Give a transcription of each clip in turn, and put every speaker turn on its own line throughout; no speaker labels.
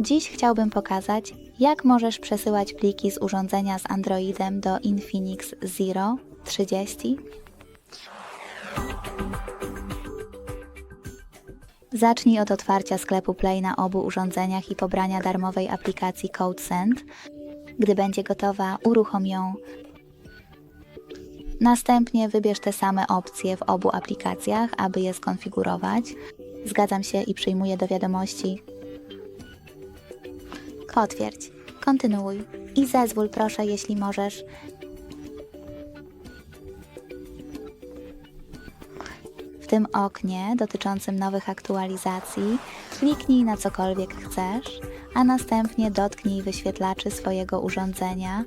Dziś chciałbym pokazać, jak możesz przesyłać pliki z urządzenia z Androidem do Infinix Zero 30. Zacznij od otwarcia sklepu Play na obu urządzeniach i pobrania darmowej aplikacji CodeSend. Gdy będzie gotowa, uruchom ją. Następnie wybierz te same opcje w obu aplikacjach, aby je skonfigurować. Zgadzam się i przyjmuję do wiadomości. Potwierdź, kontynuuj i zezwól proszę, jeśli możesz. W tym oknie dotyczącym nowych aktualizacji kliknij na cokolwiek chcesz, a następnie dotknij wyświetlaczy swojego urządzenia.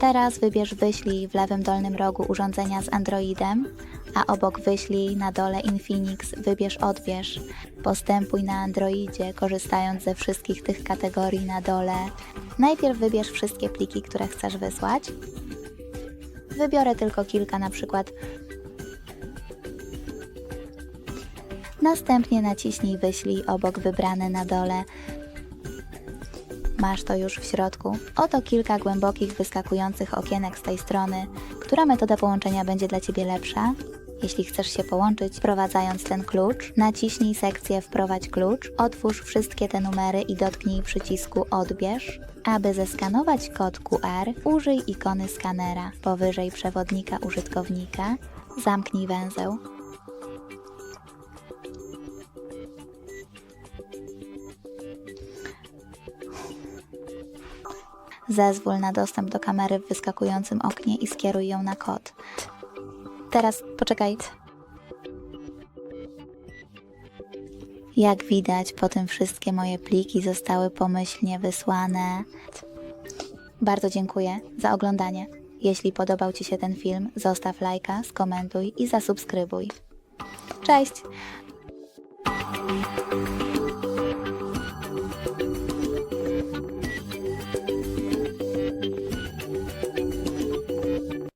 Teraz wybierz wyślij w lewym dolnym rogu urządzenia z Androidem, a obok wyślij na dole Infinix wybierz odbierz. Postępuj na Androidzie, korzystając ze wszystkich tych kategorii na dole. Najpierw wybierz wszystkie pliki, które chcesz wysłać. Wybiorę tylko kilka, na przykład Następnie naciśnij wyślij obok wybrane na dole. Masz to już w środku. Oto kilka głębokich, wyskakujących okienek z tej strony. Która metoda połączenia będzie dla Ciebie lepsza? Jeśli chcesz się połączyć, wprowadzając ten klucz, naciśnij sekcję Wprowadź klucz, otwórz wszystkie te numery i dotknij przycisku Odbierz. Aby zeskanować kod QR, użyj ikony skanera powyżej przewodnika użytkownika. Zamknij węzeł. Zezwól na dostęp do kamery w wyskakującym oknie i skieruj ją na kod. Teraz poczekaj. Jak widać, po tym wszystkie moje pliki zostały pomyślnie wysłane. Bardzo dziękuję za oglądanie. Jeśli podobał Ci się ten film, zostaw lajka, skomentuj i zasubskrybuj. Cześć!